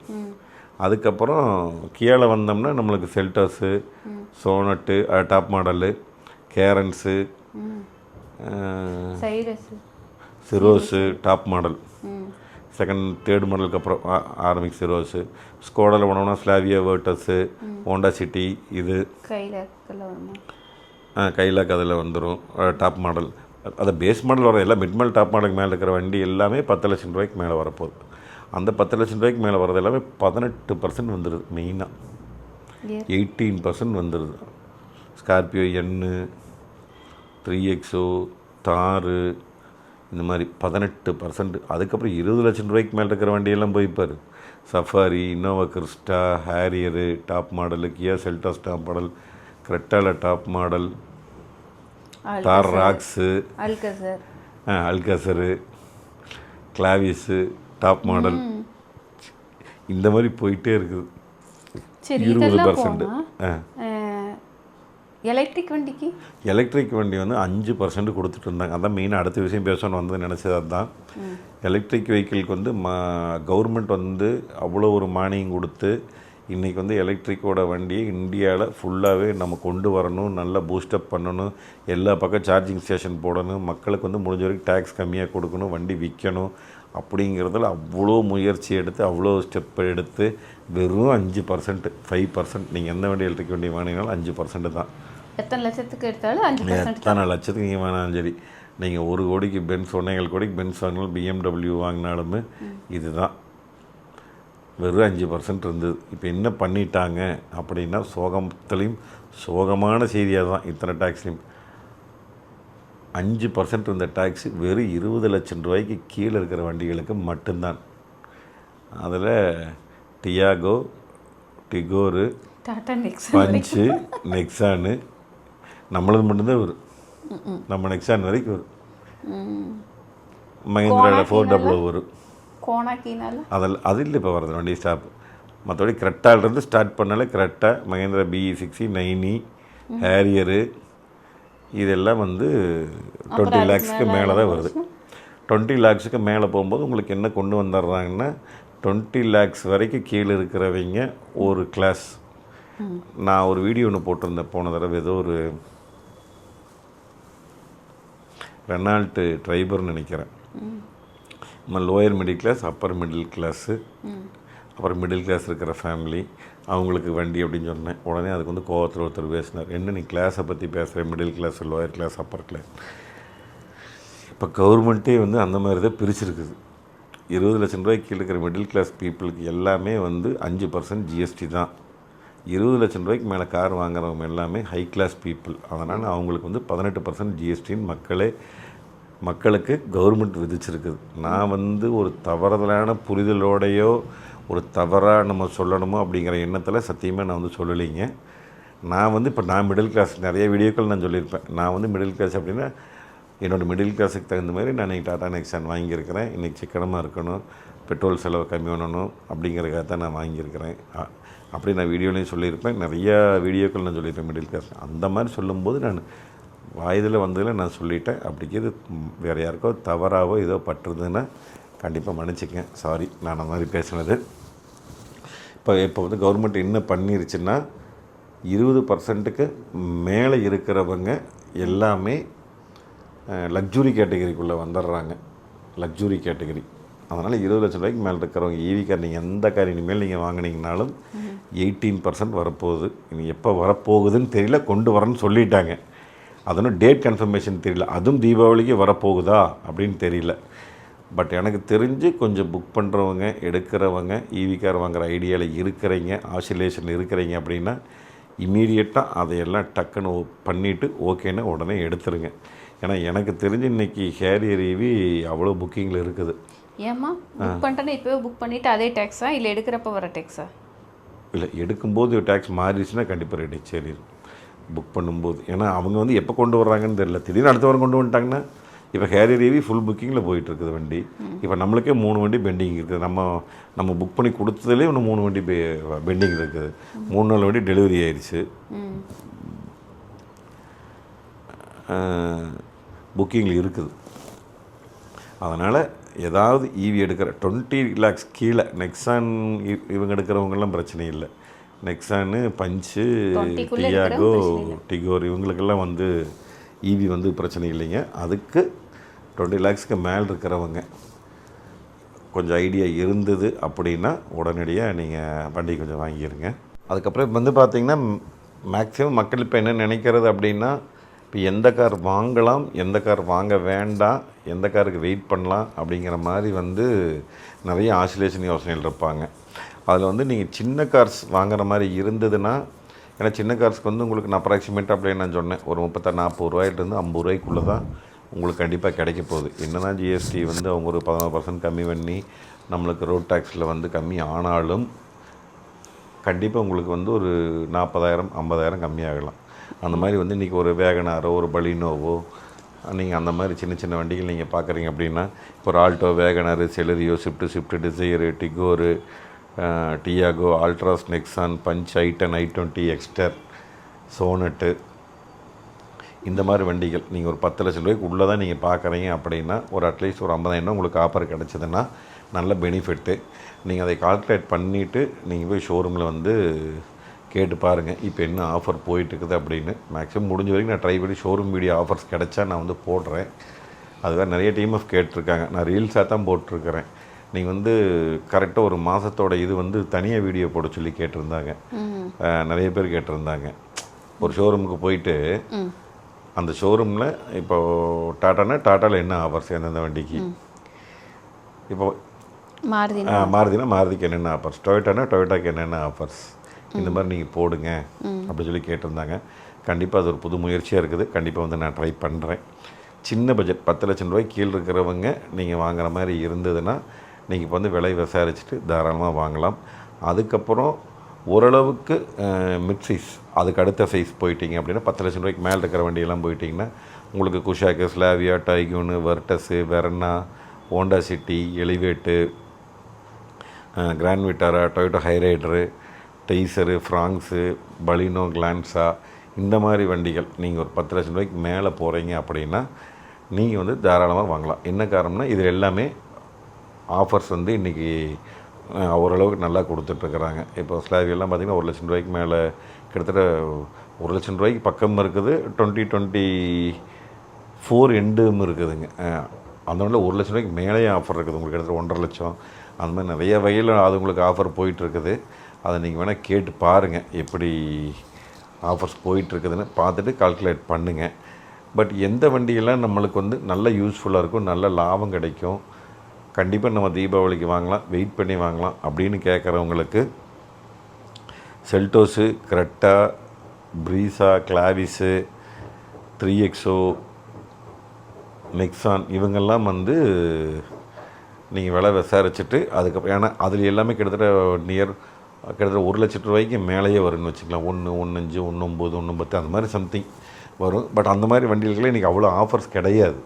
அதுக்கப்புறம் கீழே வந்தோம்னா நம்மளுக்கு Seltos Sonet top model Carens
Syros.
Top model. Second third மாடலுக்கு அப்புறம் ஆ- ஆரம்பிக் சிரோஸு ஸ்கோடாவில் போனோம்னா ஸ்லாவியா வேர்டஸு ஹோண்டா சிட்டி இது.
வருமா
கைலாக் அதில் வந்துடும் டாப் மாடல் அது பேஸ் மாடல் வர எல்லாம் மிட்மல் டாப் மாடலுக்கு மேலே இருக்கிற வண்டி எல்லாமே பத்து லட்சம் ரூபாய்க்கு மேலே வரப்போகுது. அந்த பத்து லட்சம் ரூபாய்க்கு மேலே வர்றது எல்லாமே பதினெட்டு பர்சன்ட் வந்துடுது மெயினாக. எயிட்டீன் பர்சன்ட் வந்துடுது Scorpio N three XO Thar இந்த மாதிரி பதினெட்டு பர்சன்ட் அதுக்கப்புறம் இருபது லட்சம் ரூபாய்க்கு மேலே இருக்கிற வண்டியெல்லாம் போய்ப்பார் Safari Innova Crysta Harrier top model Kia Seltos top model கிரெட்டால top model Thar Roxx
Alcazar
Alcazar Clavis top model இந்த மாதிரி போயிட்டே இருக்குது. இருபது பர்சன்ட் ஆ.
எலக்ட்ரிக் வண்டிக்கு?
எலக்ட்ரிக் வண்டி வந்து அஞ்சு பர்சன்ட் கொடுத்துட்டு இருந்தாங்க. அதான் மெயினாக அடுத்த விஷயம் பேசணும்னு வந்து நினச்சது அதுதான். எலக்ட்ரிக் வெஹிக்கிளுக்கு வந்து ம கவர்மெண்ட் வந்து அவ்வளோ ஒரு மானியம் கொடுத்து இன்றைக்கி வந்து எலக்ட்ரிக்கோட வண்டியை இந்தியாவில் ஃபுல்லாகவே நம்ம கொண்டு வரணும் நல்லா பூஸ்டப் பண்ணணும் எல்லா பக்கம் சார்ஜிங் ஸ்டேஷன் போடணும் மக்களுக்கு வந்து முடிஞ்ச வரைக்கும் டேக்ஸ் கம்மியாக கொடுக்கணும் வண்டி விற்கணும் அப்படிங்கிறதுல அவ்வளோ முயற்சி எடுத்து அவ்வளோ ஸ்டெப் எடுத்து வெறும் அஞ்சு பர்சன்ட் ஃபைவ் பர்சன்ட் நீங்கள் எந்த வண்டி எலக்ட்ரிக் வண்டி வாங்கினாலும் அஞ்சு பர்சன்ட் தான்.
எத்தனை லட்சத்துக்கு எடுத்தாலும் அஞ்சு பர்சன்ட்
எத்தனை லட்சத்துக்கு நீங்கள் வேணாலும் சரி. நீங்கள் ஒரு கோடிக்கு பென்ஸ் ஒன்றேகால் கோடிக்கு பென்ஸ் வாங்கினாலும் பிஎம்டபிள்யூ வாங்கினாலுமே இதுதான். வெறும் அஞ்சு பர்சன்ட் இருந்தது. இப்போ என்ன பண்ணிட்டாங்க அப்படின்னா சோகத்துலேயும் சோகமான செய்தியாக தான் இத்தனை டேக்ஸ்லையும் அஞ்சு பர்சன்ட் இருந்த டேக்ஸ் வெறும் இருபது லட்சம் ரூபாய்க்கு கீழே இருக்கிற வண்டிகளுக்கு மட்டும்தான். அதில் டியாகோ டிகோரு
டாடா நெக்ஸா
பஞ்சு நெக்ஸானு நம்மளது மட்டும்தான் வரும் நம்ம நெக்ஸான் வரைக்கும் வரும் மகேந்திராவில் ஃபோர் டபுள் வரும்
கோனாக்கினால
அதில் அது இல்லை இப்போ வரது வண்டி ஸ்டாப் மற்றபடி கரெக்டாகிலேருந்து ஸ்டார்ட் பண்ணாலே. கரெக்டாக மகேந்திரா பிஇ சிக்ஸி நைனி ஹேரியரு இதெல்லாம் வந்து டுவெண்ட்டி லேக்ஸ்க்கு மேலே தான் வருது. டுவெண்ட்டி லேக்ஸுக்கு மேலே போகும்போது உங்களுக்கு என்ன கொண்டு வந்துடுறாங்கன்னா டுவெண்ட்டி லேக்ஸ் வரைக்கும் கீழே இருக்கிறவங்க ஒரு கிளாஸ் நான் ஒரு வீடியோ ஒன்று போட்டிருந்தேன். போன தடவை ஏதோ ஒரு ரெனால்ட்டு ட்ரைபர்னு நினைக்கிறேன். நம்ம lower middle class upper middle class அப்புறம் மிடில் கிளாஸ் இருக்கிற ஃபேமிலி அவங்களுக்கு வண்டி அப்படின்னு சொன்னேன். உடனே அதுக்கு வந்து கோவத்தில் ஒருத்தர் பேசினார். என்ன நீ கிளாஸை பற்றி பேசுகிற middle class lower class upper class இப்போ கவர்மெண்ட்டே வந்து அந்த மாதிரி தான் பிரிச்சிருக்குது. இருபது லட்சம் ரூபாய்க்கு கீழே இருக்கிற மிடில் கிளாஸ் பீப்புளுக்கு எல்லாமே வந்து அஞ்சு பர்சன்ட் ஜிஎஸ்டி தான். இருபது லட்சம் ரூபாய்க்கு மேலே கார் வாங்குறவங்க எல்லாமே ஹை கிளாஸ் பீப்புள் அதனால் அவங்களுக்கு வந்து பதினெட்டு பர்சன்ட் ஜிஎஸ்டின்னு மக்களே மக்களுக்கு கவர்மெண்ட் விதிச்சிருக்குது. நான் வந்து ஒரு தவறுதலான புரிதலோடையோ ஒரு தவறாக நம்ம சொல்லணுமோ அப்படிங்கிற எண்ணத்தில் சத்தியமாக நான் வந்து சொல்லலைங்க. நான் வந்து இப்போ நான் மிடில் கிளாஸ் நிறைய வீடியோக்கள் நான் சொல்லியிருப்பேன். நான் வந்து மிடில் கிளாஸ் அப்படின்னா என்னோடய மிடில் கிளாஸுக்கு தகுந்த மாதிரி நான் இன்றைக்கி டாடா நெக்ஸான் வாங்கியிருக்கிறேன். இன்றைக்கி சிக்கனமாக இருக்கணும் பெட்ரோல் செலவு கம்மி பண்ணணும் அப்படிங்கிறதுக்காக தான் நான் வாங்கியிருக்கிறேன். அப்படி நான் வீடியோலையும் சொல்லியிருப்பேன். நிறையா வீடியோக்கள் நான் சொல்லியிருப்பேன் மிடில் கிளாஸ் அந்த மாதிரி சொல்லும்போது நான் வாயுதில் வந்ததில் நான் சொல்லிட்டேன். அப்படிங்கிறது வேறு யாருக்கோ தவறாகவோ ஏதோ பட்டுருதுன்னா கண்டிப்பாக மன்னிச்சிக்கேன் சாரி நான் அந்த மாதிரி பேசுனது. இப்போ இப்போ வந்து கவர்மெண்ட் என்ன பண்ணிருச்சுன்னா இருபது பர்சன்ட்டுக்கு மேலே இருக்கிறவங்க எல்லாமே லக்ஸுரி கேட்டகரிக்குள்ளே வந்துடுறாங்க லக்ஸுரி கேட்டகரி அதனால் இருபது லட்சம் ரூபாய்க்கு மேலே இருக்கிறவங்க ஈவி கார் நீங்கள் எந்த கார் இனிமேல் நீங்கள் வாங்கினீங்கனாலும் எயிட்டீன் பர்சன்ட் வரப்போகுது. இனி எப்போ வரப்போகுதுன்னு தெரியல கொண்டு வரேன்னு சொல்லிட்டாங்க. அதனும் டேட் கன்ஃபர்மேஷன் தெரியல. அதுவும் தீபாவளிக்கு வரப்போகுதா அப்படின்னு தெரியல. பட் எனக்கு தெரிஞ்சு கொஞ்சம் புக் பண்ணுறவங்க எடுக்கிறவங்க ஈவி கார் வாங்குற ஐடியாவில் இருக்கிறீங்க ஆசிலேஷன் இருக்கிறீங்க அப்படின்னா இமீடியட்டாக அதையெல்லாம் டக்குன்னு பண்ணிவிட்டு ஓகேன்னு உடனே எடுத்துருங்க. ஏன்னா எனக்கு தெரிஞ்சு இன்னைக்கு ஹேரியர் ஈவி அவ்வளோ புக்கிங்கில் இருக்குது.
ஏம்மா? புக் பண்ணிட்டேன்னா இப்போவே புக் பண்ணிட்டு அதே டேக்ஸா இல்லை எடுக்கிறப்ப வர டேக்ஸா
இல்லை எடுக்கும்போது டேக்ஸ் மாறிடுச்சுன்னா கண்டிப்பாக ரெடி சரி புக் பண்ணும்போது. ஏன்னா அவங்க வந்து எப்போ கொண்டு வர்றாங்கன்னு தெரியல. திடீர்னு அடுத்த வாரம் கொண்டு வந்துட்டாங்கன்னா இப்போ ஹேரியர் ஏவி ஃபுல் புக்கிங்கில் போயிட்டு இருக்குது வண்டி. இப்போ நம்மளுக்கே மூணு வண்டி பெண்டிங் இருக்குது. நம்ம நம்ம புக் பண்ணி கொடுத்ததுலேயே இன்னும் மூணு வண்டி பெண்டிங் இருக்குது. மூணு நாலு வண்டி டெலிவரி ஆயிடுச்சு புக்கிங்கில் இருக்குது. அதனால் ஏதாவது ஈவி எடுக்கிற டுவெண்ட்டி லேக்ஸ் கீழே நெக்ஸான் இவங்க எடுக்கிறவங்கெல்லாம் பிரச்சனை இல்லை. நெக்ஸானு பஞ்சு
20 க்குள்ள
டியாகோ டிகோர் இவங்களுக்கெல்லாம் வந்து ஈவி வந்து பிரச்சனை இல்லைங்க. அதுக்கு டுவெண்ட்டி லேக்ஸ்க்கு மேலே இருக்கிறவங்க கொஞ்சம் ஐடியா இருந்தது அப்படின்னா உடனடியாக நீங்கள் வண்டி கொஞ்சம் வாங்கிடுங்க அதுக்கப்புறம் வந்து பார்த்திங்கன்னா மேக்ஸிமம் மக்கள் இப்போ என்ன நினைக்கிறது அப்படின்னா இப்போ எந்த கார் வாங்கலாம் எந்த கார் வாங்க வேண்டாம் எந்த காருக்கு வெயிட் பண்ணலாம் அப்படிங்கிற மாதிரி வந்து நிறைய ஆசிலேஷன் யோசனைகள் இருப்பாங்க. அதில் வந்து நீங்கள் சின்ன கார்ஸ் வாங்குற மாதிரி இருந்ததுன்னா ஏன்னா சின்ன கார்ஸ்க்கு வந்து உங்களுக்கு நான் அப்ராக்சிமேட் அப்படின்னு நான் சொன்னேன் ஒரு முப்பத்தா நாற்பது ரூபாயிலிருந்து ஐம்பது ரூபாய்க்குள்ளே தான் உங்களுக்கு கண்டிப்பாக கிடைக்க போகுது. என்ன தான் ஜிஎஸ்டி வந்து அவங்க ஒரு பதினோரு பர்சன்ட் கம்மி பண்ணி நம்மளுக்கு ரோட் டேக்ஸில் வந்து கம்மி ஆனாலும் கண்டிப்பாக உங்களுக்கு வந்து ஒரு நாற்பதாயிரம் ஐம்பதாயிரம் கம்மியாகலாம் அந்த மாதிரி வந்து இன்றைக்கி ஒரு வேகனாரோ ஒரு பலினோவோ நீங்கள் அந்த மாதிரி சின்ன சின்ன வண்டிகள் நீங்கள் பார்க்குறீங்க அப்படின்னா இப்போ ஒரு Alto WagonR Celerio Swift Swift Dzire Tigor Tiago Altroz Nexon Punch i ten i twenty Exter Sonet இந்த மாதிரி வண்டிகள் நீங்கள் ஒரு பத்து லட்சம் ரூபாய்க்கு உள்ளே தான் நீங்கள் பார்க்குறீங்க அப்படின்னா ஒரு அட்லீஸ்ட் ஒரு ஐம்பதாயிரம் உங்களுக்கு ஆஃபர் கிடச்சிதுன்னா நல்ல பெனிஃபிட்டு நீங்கள் அதை கால்குலேட் பண்ணிவிட்டு நீங்கள் போய் ஷோரூமில் வந்து கேட்டு பாருங்கள் இப்போ என்ன ஆஃபர் போயிட்டுருக்குது அப்படின்னு. மேக்ஸிமம் முடிஞ்ச வரைக்கும் நான் ட்ரை பண்ணி ஷோரூம் வீடியோ ஆஃபர்ஸ் கிடச்சா நான் வந்து போடுறேன். அதுதான் நிறைய டீம் ஆஃப் கேட்டிருக்காங்க. நான் ரீல்ஸாக தான் போட்டிருக்கிறேன். நீங்கள் வந்து கரெக்டாக ஒரு மாதத்தோட இது வந்து தனியாக வீடியோ போட சொல்லி கேட்டிருந்தாங்க. நிறைய பேர் கேட்டிருந்தாங்க. ஒரு ஷோரூமுக்கு போயிட்டு அந்த ஷோரூமில் இப்போ டாட்டானா டாட்டாவில் என்ன ஆஃபர்ஸ் எந்தெந்த வண்டிக்கு? இப்போ
மாறுதி
ஆ, மாருதினா மாருதிக்கு என்னென்ன ஆஃபர்ஸ் டொயோட்டானா டொயோட்டாக்கு என்னென்ன ஆஃபர்ஸ் இந்த மாதிரி நீங்கள் போடுங்க அப்படி சொல்லி கேட்டிருந்தாங்க. கண்டிப்பாக அது ஒரு புது முயற்சியாக இருக்குது. கண்டிப்பாக வந்து நான் ட்ரை பண்ணுறேன் சின்ன பட்ஜெட் பத்து லட்சம் ரூபாய் கீழே இருக்கிறவங்க நீங்கள் வாங்குற மாதிரி இருந்ததுன்னா நீங்கள் இப்போ வந்து விலை விசாரிச்சுட்டு தாராளமாக வாங்கலாம். அதுக்கப்புறம் ஓரளவுக்கு மிட் சைஸ் அதுக்கு அடுத்த சைஸ் போயிட்டீங்க அப்படின்னா பத்து லட்சம் ரூபாய்க்கு மேலே இருக்கிற வண்டியெல்லாம் போயிட்டிங்கன்னா உங்களுக்கு Kushaq Slavia Taigun Virtus Verna Honda City Elevate Grand Vitara Toyota Hyryder Taisor Fronx Baleno Glanza இந்த மாதிரி வண்டிகள் நீங்கள் ஒரு பத்து லட்சம் ரூபாய்க்கு மேலே போகிறீங்க அப்படின்னா நீங்கள் வந்து தாராளமாக வாங்கலாம். என்ன காரணம்னா இதில் எல்லாமே ஆஃபர்ஸ் வந்து இன்றைக்கி ஓரளவுக்கு நல்லா கொடுத்துட்ருக்குறாங்க. இப்போ எல்லாம் பார்த்திங்கன்னா ஒரு லட்சம் ரூபாய்க்கு மேலே கிட்டத்தட்ட ஒரு லட்சம் ரூபாய்க்கு பக்கம் இருக்குது. டுவெண்ட்டி டுவெண்ட்டி ஃபோர் எண்டும் இருக்குதுங்க. அந்த ஒன்றில் ஒரு லட்சம் ரூபாய்க்கு மேலேயே ஆஃபர் இருக்குது. உங்களுக்கு கிட்டத்தட்ட ஒன்றரை லட்சம். அந்த மாதிரி நிறைய வகையில் அது உங்களுக்கு ஆஃபர் போயிட்டுருக்குது அதை நீங்கள் வேணால் கேட்டு பாருங்கள் எப்படி ஆஃபர்ஸ் போயிட்டுருக்குதுன்னு பார்த்துட்டு கால்குலேட் பண்ணுங்கள் பட் எந்த வண்டியெல்லாம் நம்மளுக்கு வந்து நல்ல யூஸ்ஃபுல்லாக இருக்கும் நல்ல லாபம் கிடைக்கும் கண்டிப்பாக நம்ம தீபாவளிக்கு வாங்கலாம் வெயிட் பண்ணி வாங்கலாம் அப்படின்னு கேட்குறவங்களுக்கு Seltos Creta Brezza Clavis three XO Nexon இவங்கெல்லாம் வந்து நீங்கள் விலை விசாரிச்சுட்டு அதுக்கப்புறம் ஏன்னா அதில் எல்லாமே கிட்டத்தட்ட நியர் கிட்டத்தட்ட ஒரு லட்சம் ரூபாய்க்கு மேலேயே வரும்னு வச்சுக்கலாம் ஒன்று ஒன்று அஞ்சு ஒன்று ஒம்பது ஒன்று பத்து அந்த மாதிரி சம்திங் வரும். பட் அந்த மாதிரி வண்டிகளுக்கெல்லாம் இன்றைக்கி அவ்வளோ ஆஃபர்ஸ் கிடையாது.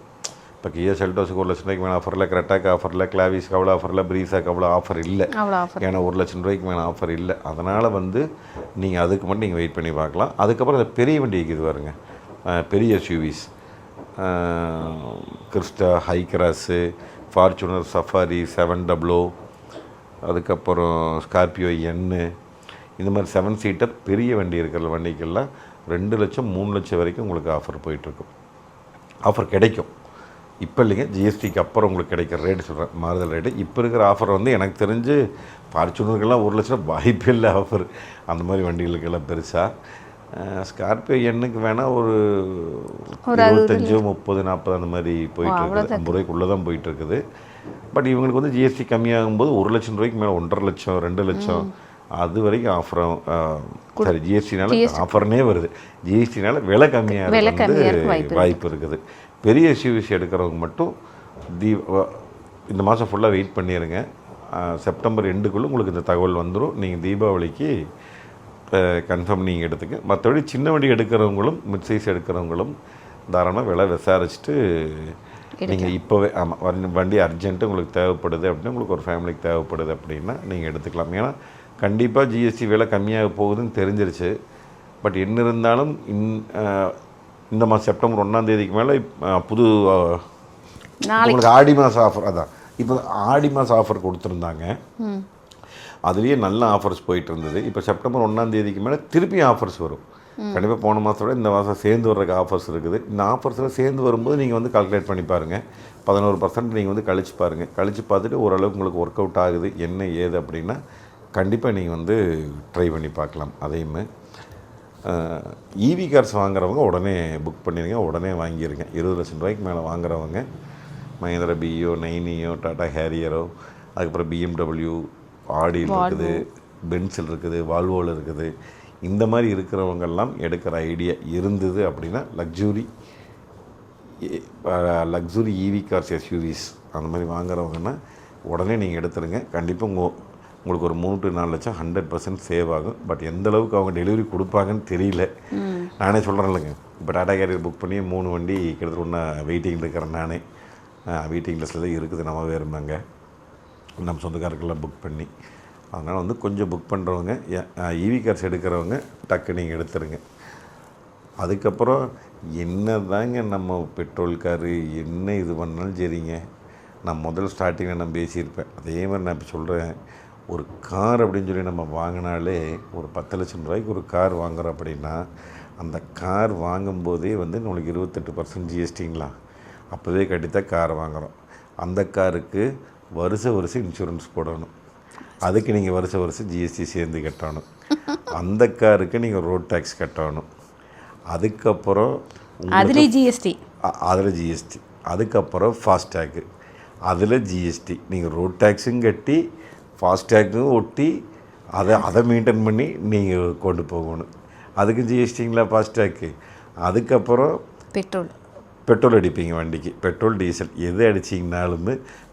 இப்போ கியா செல்டோஸுக்கு ஒரு லட்சம் ரூபாய்க்கு மேலே ஆஃபரில் கிரெட்டாக்கு ஆஃபரில் கிளாவிஸ்க்கு அவ்வளோ ஆஃபரில் ப்ரீஸாக்கு அவ்வளோ ஆஃபர் இல்லை.
ஆஃபர்
ஏன்னா ஒரு லட்சம் ரூபாய்க்கு மேலே ஆஃபர் இல்லை. அதனால் வந்து நீங்கள் அதுக்கு மட்டும் நீங்கள் வெயிட் பண்ணி பார்க்கலாம். அதுக்கப்புறம் அந்த பெரிய வண்டி இருக்குது பாருங்க. அஹ் பெரிய SUVs Crysta Hycross Fortuner Safari seven double O அதுக்கப்புறம் ஸ்கார்பியோ என்னு இந்த மாதிரி செவன் சீட்டர் பெரிய வண்டி இருக்கிற வண்டிக்கெல்லாம் ரெண்டு லட்சம் மூணு லட்சம் வரைக்கும் உங்களுக்கு ஆஃபர் போயிட்டுருக்கும். ஆஃபர் கிடைக்கும். இப்போ இல்லைங்க ஜிஎஸ்டிக்கு அப்புறம் உங்களுக்கு கிடைக்கிற ரேட்டு சொல்கிறேன் மாறுதல் ரேட்டு இப்போ இருக்கிற ஆஃபர் வந்து எனக்கு தெரிஞ்சு ஃபார்ச்சுனருக்கெல்லாம் ஒரு லட்சம் வாய்ப்பே இல்லை ஆஃபர் அந்த மாதிரி வண்டிகளுக்கெல்லாம் பெருசாக ஸ்கார்பியோ எண்ணுக்கு வேணால் ஒரு இருபத்தஞ்சு முப்பது நாற்பது அந்த மாதிரி போயிட்டு இருக்குது ஐம்பது ரூபாய்க்குள்ளே தான் போயிட்டு இருக்குது பட் இவங்களுக்கு வந்து ஜிஎஸ்டி கம்மியாகும்போது ஒரு லட்சம் ரூபாய்க்கு மேலே ஒன்றரை லட்சம் ரெண்டு லட்சம். அது வரைக்கும் ஆஃபர் சரி ஜிஎஸ்டினால ஆஃபர்னே வருது. ஜிஎஸ்டினால விலை கம்மியாக
விலை
வந்து
கம்மியா இருக்க வாய்ப்பு
இருக்குது. பெரிய எஸ்யூவிசி எடுக்கிறவங்க மட்டும் தீ இந்த மாதம் ஃபுல்லாக வெயிட் பண்ணிடுங்க செப்டம்பர் எண்டுக்குள்ளே உங்களுக்கு இந்த தகவல் வந்துடும் நீங்கள் தீபாவளிக்கு கன்ஃபார்ம் நீங்கள் எடுத்துக்க. மற்றபடி சின்ன வண்டி எடுக்கிறவங்களும் மிட் சைஸ் எடுக்கிறவங்களும் தாராளமாக விலை விசாரிச்சுட்டு நீங்கள் இப்போவே ஆமாம் வண்டி அர்ஜென்ட்டு உங்களுக்கு தேவைப்படுது அப்படின்னா உங்களுக்கு ஒரு ஃபேமிலிக்கு தேவைப்படுது அப்படின்னா நீங்கள் எடுத்துக்கலாம். ஏன்னா கண்டிப்பாக ஜிஎஸ்டி விலை கம்மியாக போகுதுன்னு தெரிஞ்சிருச்சு. பட் என்ன இருந்தாலும் இன் இந்த மாதம் செப்டம்பர் ஒன்றாம் தேதிக்கு மேலே புது உங்களுக்கு ஆடி மாதம் ஆஃபர் அதான். இப்போ ஆடி மாதம் ஆஃபர் கொடுத்துருந்தாங்க. அதுலேயே நல்ல ஆஃபர்ஸ் போயிட்டு இருந்தது. இப்போ செப்டம்பர் ஒன்றாம் தேதிக்கு மேலே திருப்பி ஆஃபர்ஸ் வரும். கண்டிப்பாக போன மாதத்தோட இந்த மாதம் சேர்ந்து வர்றதுக்கு ஆஃபர்ஸ் இருக்குது. இந்த ஆஃபர்ஸில் சேர்ந்து வரும்போது நீங்கள் வந்து கால்குலேட் பண்ணி பாருங்கள் பதினோரு பர்சன்ட் நீங்கள் வந்து கழிச்சு பாருங்கள் கழிச்சு பார்த்துட்டு ஓரளவுக்கு உங்களுக்கு ஒர்க் அவுட் ஆகுது என்ன ஏது அப்படின்னா கண்டிப்பாக நீங்கள் வந்து ட்ரை பண்ணி பார்க்கலாம். அதையுமே இவி கார்ஸ் வாங்குறவங்க உடனே புக் பண்ணிடுங்க உடனே வாங்கிடுங்க இருபது லட்சம் ரூபாய்க்கு மேலே வாங்குறவங்க மஹேந்திரா பியோ நைனியோ டாடா ஹேரியரோ அதுக்கப்புறம் பிஎம்டபிள்யூ ஆடியில் இருக்குது பென்சில் இருக்குது வால்வோவில் இருக்குது. இந்த மாதிரி இருக்கிறவங்கெல்லாம் எடுக்கிற ஐடியா இருந்தது அப்படின்னா luxury luxury EV cars SUVs அந்த மாதிரி வாங்குறவங்கன்னா உடனே நீங்கள் எடுத்துருங்க. கண்டிப்பாக உங்கள் உங்களுக்கு ஒரு மூணு டு நாலு லட்சம் ஹண்ட்ரட் பர்சன்ட் சேவ் ஆகும். பட் எந்த அளவுக்கு அவங்க டெலிவரி கொடுப்பாங்கன்னு தெரியல. நானே சொல்கிறேன் இல்லைங்க இப்போ டாடா கேரியர் புக் பண்ணி மூணு வண்டி கிட்டத்தட்ட ஒன்றா வெயிட்டிங்கில் இருக்கிறேன் நானே. வெயிட்டிங் லிஸ்ட்டில் தான் இருக்குது. நம்ம வேறுமாங்க நம்ம சொந்தக்காரர்கள்லாம் புக் பண்ணி. அதனால் வந்து கொஞ்சம் புக் பண்ணுறவங்க இவி கார்ஸ் எடுக்கிறவங்க டக்கு நீங்கள் எடுத்துருங்க. அதுக்கப்புறம் என்ன தாங்க நம்ம பெட்ரோல் காரு என்ன இது பண்ணாலும் சரிங்க. நான் முதல் ஸ்டார்டிங்கில் நான் பேசியிருப்பேன். அதே மாதிரி நான் இப்போ சொல்கிறேன் ஒரு கார் அப்படின்னு சொல்லி நம்ம வாங்கினாலே ஒரு பத்து லட்சம் ரூபாய்க்கு ஒரு கார் வாங்குறோம் அப்படின்னா அந்த கார் வாங்கும்போதே வந்து நம்மளுக்கு இருபத்தெட்டு பர்சன்ட் ஜிஎஸ்டிங்களா அப்போவே கட்டித்தான் கார் வாங்குகிறோம் அந்த காருக்கு வருஷ வருஷம் இன்சூரன்ஸ் போடணும். அதுக்கு நீங்கள் வருஷ வருஷம் ஜிஎஸ்டி சேர்ந்து கட்டணும். அந்த காருக்கு நீங்கள் ரோட் டேக்ஸ் கட்டணும். அதுக்கப்புறம்
அதுலேயும் ஜிஎஸ்டி
அதில் ஜிஎஸ்டி அதுக்கப்புறம் ஃபாஸ்டேக்கு அதில் ஜிஎஸ்டி நீங்கள் ரோட் டேக்ஸும் கட்டி ஃபாஸ்டேக்கும் ஒட்டி அதை அதை மெயின்டைன் பண்ணி நீங்கள் கொண்டு போகணும். அதுக்கு ஜிஎஸ்டிங்களா ஃபாஸ்டேக்கு அதுக்கப்புறம்
பெட்ரோல்.
பெட்ரோல் அடிப்பீங்க வண்டிக்கு. பெட்ரோல் டீசல் எது அடிச்சிங்கனாலும்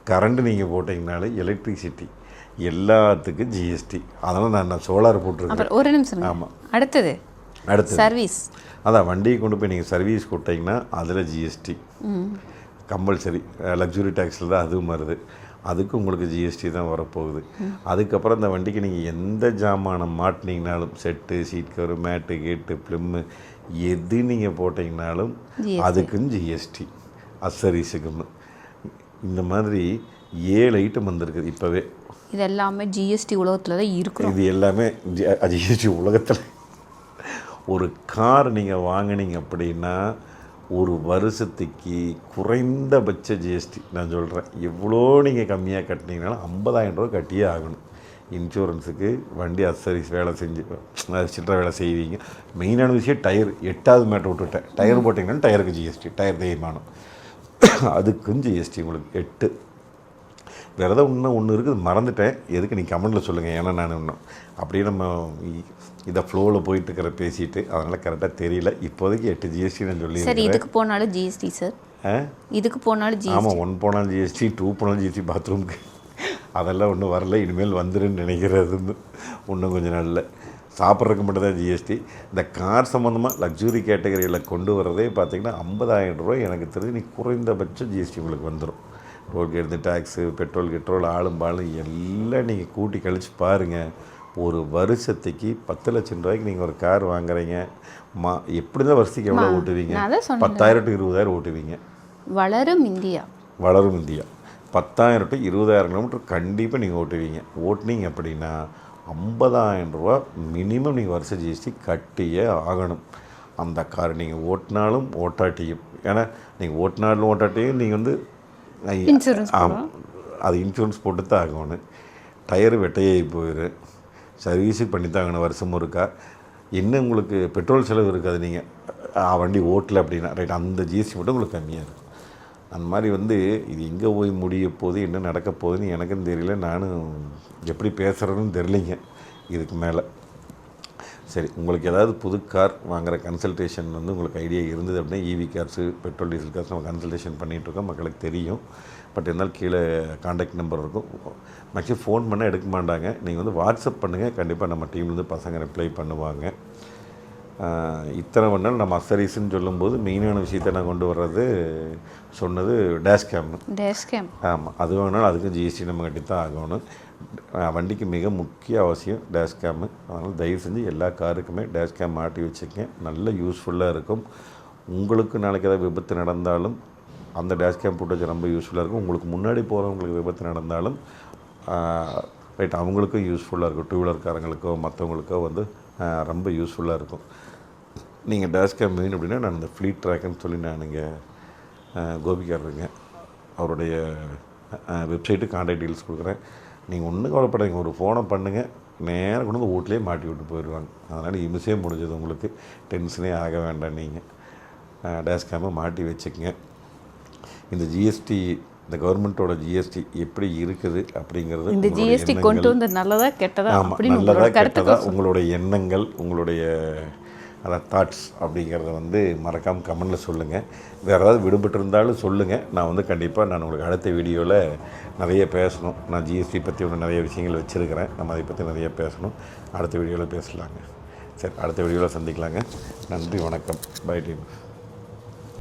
கரண்ட் நீங்கள் போட்டிங்கனாலும் எலக்ட்ரிசிட்டி எல்லாத்துக்கும் ஜிஎஸ்டி அதனால் நான் நான் சோலார் போட்டிருக்கேன்.
ஒரு நிமிஷம்.
ஆமாம்
அடுத்தது.
அடுத்து
சர்வீஸ்
அதான் வண்டியை கொண்டு போய் நீங்கள் சர்வீஸ் கொடுத்தீங்கன்னா அதில் ஜிஎஸ்டி கம்பல்சரி. லக்ஸுரி டேக்ஸில் தான் அதுவும் வருது. அதுக்கு உங்களுக்கு ஜிஎஸ்டி தான் வரப்போகுது. அதுக்கப்புறம் இந்த வண்டிக்கு நீங்கள் எந்த ஜாமானம் மாட்டினீங்கனாலும் செட்டு சீட் கவர் மேட்டு கேட்டு ப்ளிம்மு எது நீங்கள் போட்டிங்கனாலும். அதுக்கும் ஜிஎஸ்டி அசரிஸுக்கும் இந்த மாதிரி ஏழு ஐட்டம் வந்திருக்குது இப்போவே.
இது எல்லாமே ஜிஎஸ்டி உலகத்தில் தான் இருக்கிறோம்.
இது எல்லாமே ஜிஎஸ்டி உலகத்தில். ஒரு கார் நீங்கள் வாங்கினீங்க அப்படின்னா ஒரு வருஷத்துக்கு குறைந்தபட்ச ஜிஎஸ்டி நான் சொல்கிறேன் எவ்வளோ நீங்கள் கம்மியாக கட்டினீங்கனாலும் ஐம்பதாயிரம் ரூபா கட்டியே ஆகணும். இன்சூரன்ஸுக்கு வண்டி அசரிஸ் வேலை செஞ்சு சில்லற வேலை செய்வீங்க. மெயினான விஷயம் டயர். எட்டாவது மேட்டர் விட்டுவிட்டேன். டயர் போட்டிங்கன்னா டயருக்கு ஜிஎஸ்டி டயர் தேய்மானம். அதுக்கும் ஜிஎஸ்டி உங்களுக்கு எட்டு. வேறு ஏதோ இன்னும் ஒன்று இருக்குது மறந்துட்டேன். எதுக்கு நீ கமெண்டில் சொல்லுங்கள் ஏன்னா நான் இன்னும் அப்படியே நம்ம இதை ஃப்ளோவில் போயிட்டு இருக்கிற பேசிட்டு அதனால் கரெக்டாக தெரியல. இப்போதைக்கு எட்டு ஜிஎஸ்டி நான்
சரி இதுக்கு போனாலும் ஜிஎஸ்டி சார்
ஆ?
இதுக்கு போனாலும் ஜிஎஸ்டி
ஆமாம் ஒன் போனாலும் ஜிஎஸ்டி டூ போனாலும் ஜிஎஸ்டி பாத்ரூமுக்கு அதெல்லாம் ஒன்றும் வரல இனிமேல் வந்துருன்னு நினைக்கிறது இன்னும் கொஞ்ச நாளில். சாப்பிட்றதுக்கு மட்டும் தான் ஜிஎஸ்டி இந்த கார் சம்மந்தமாக லக்ஸுரி கேட்டகரியில் கொண்டு வரதே பார்த்தீங்கன்னா ஐம்பதாயிரம் ரூபாய் எனக்கு தெரிஞ்சு நீ குறைந்தபட்ச ஜிஎஸ்டி உங்களுக்கு வந்துடும் டோல்கேட் டேக்ஸு பெட்ரோல் கிட்ரோல் ஆளும் பாலும் எல்லாம் நீங்கள் கூட்டி கழிச்சு பாருங்கள் ஒரு வருஷத்துக்கு பத்து லட்சம் ரூபாய்க்கு நீங்கள் ஒரு கார் வாங்குறீங்க. மா எப்படி தான் வருஷத்துக்கு எவ்வளோ ஓட்டுவீங்க. பத்தாயிரம் டு இருபதாயிரம் ஓட்டுவீங்க.
வளரும் இந்தியா.
வளரும் இந்தியா. பத்தாயிரம் டு இருபதாயிரம் கிலோமீட்டர் கண்டிப்பாக நீங்கள் ஓட்டுவீங்க. ஓட்டுனீங்க அப்படின்னா ஐம்பதாயிரம் ரூபா மினிமம் நீங்கள் வருஷ ஜிஎஸ்டி கட்டியே ஆகணும். அந்த கார் நீங்கள் ஓட்டினாலும் ஓட்டாட்டியும். ஏன்னா நீங்கள் ஓட்டினாலும் ஓட்டாட்டியும் நீங்கள் வந்து ஆமாம் அது இன்சூரன்ஸ் போட்டு தான் ஆகணும். டயர் வெட்டையாகி போயிடும் சர்வீஸுக்கு பண்ணி தான் ஆகணும் வருஷம் ஒருக்கா. என்ன உங்களுக்கு பெட்ரோல் செலவு இருக்காது நீங்கள் வண்டி ஓட்டல அப்படின்னா. ரைட் அந்த ஜிஎஸ்டி மட்டும் உங்களுக்கு கம்மியாக இருக்கும். அந்த மாதிரி வந்து இது எங்கே போய் முடிய போகுது என்ன நடக்க போகுதுன்னு எனக்கும் தெரியல. நானும் எப்படி பேசுகிறேன்னு தெரியலிங்க இதுக்கு மேலே. சரி உங்களுக்கு ஏதாவது புது கார் வாங்குற கன்சல்டேஷன் வந்து உங்களுக்கு ஐடியா இருந்தது அப்படின்னா EV cars petrol diesel cars நம்ம கன்சல்டேஷன் பண்ணிகிட்ருக்கோம் மக்களுக்கு தெரியும். பட் இருந்தாலும் கீழே காண்டாக்ட் நம்பர் இருக்கும். மேக்ஸிமம் ஃபோன் பண்ணால் எடுக்க மாட்டாங்க. நீங்கள் வந்து வாட்ஸ்அப் பண்ணுங்கள் கண்டிப்பாக நம்ம டீம்லேருந்து பசங்க ரிப்ளை பண்ணுவாங்க. இத்தனை மணி நேரம் நம்ம அசரிஸ்ன்னு சொல்லும்போது மெயினான விஷயத்தை நான் கொண்டு வர்றது சொன்னது டேஷ் கேம்
டேஷ் கேம்
ஆமாம் அது வேணாலும் அதுக்கும் ஜிஎஸ்டி நம்ம கட்டி தான் ஆகணும். வண்டிக்கு மிக முக்கிய அவசியம் டேஷ் கேமு அதனால் தயவு செஞ்சு எல்லா காருக்குமே டேஷ் கேம் மாட்டி வச்சுக்கங்க. நல்ல யூஸ்ஃபுல்லாக இருக்கும். உங்களுக்கு நாளைக்கு ஏதாவது விபத்து நடந்தாலும் அந்த டேஷ் கேம் போட்டு ரொம்ப யூஸ்ஃபுல்லாக இருக்கும். உங்களுக்கு முன்னாடி போகிறவங்களுக்கு விபத்து நடந்தாலும் ரைட் அவங்களுக்கும் யூஸ்ஃபுல்லாக இருக்கும். டூ வீலர்காரங்களுக்கோ மற்றவங்களுக்கோ வந்து ரொம்ப யூஸ்ஃபுல்லாக இருக்கும். நீங்கள் டேஷ் கேம் வேணும் அப்படின்னா நான் இந்த ஃப்ளீட் ட்ராக்குன்னு சொல்லி நான் இங்கே கோபிக்காரருங்க அவருடைய வெப்சைட்டு கான்டாக்ட் டீல்ஸ் கொடுக்குறேன். நீங்கள் ஒன்றும் கவலைப்படாதீங்க. ஒரு ஃபோனை பண்ணுங்கள் நேராக கொண்டு வந்து வீட்லேயே மாட்டி விட்டு போயிடுவாங்க அதனால் இமிசே முடிஞ்சது உங்களுக்கு. டென்ஷனே ஆக வேண்டாம் நீங்கள் டேஷ் கேமை மாட்டி வச்சுக்கங்க. இந்த ஜிஎஸ்டி இந்த கவர்மெண்ட்டோட ஜிஎஸ்டி எப்படி இருக்குது அப்படிங்கிறது
இந்த ஜிஎஸ்டி. கொண்டு வந்து நல்லதா கெட்டதா
ஆமாம்
அப்படின்னு
நல்லதா
உங்களோட
கெட்டதா
கருத்துக்கள்
உங்களுடைய எண்ணங்கள் உங்களுடைய அதான் தாட்ஸ் அப்படிங்கிறத வந்து மறக்காமல் கமெண்டில் சொல்லுங்கள் வேறு ஏதாவது விடுபட்டிருந்தாலும் சொல்லுங்கள் நான் வந்து கண்டிப்பாக நான் உங்களுக்கு அடுத்த வீடியோவில் நிறைய பேசணும். நான் ஜிஎஸ்டி பற்றி ஒன்று நிறைய விஷயங்கள் வச்சுருக்கிறேன். நம்ம அதை பற்றி நிறைய பேசணும். அடுத்த வீடியோவில் பேசலாங்க. சரி அடுத்த வீடியோவில் சந்திக்கலாங்க. நன்றி வணக்கம். By team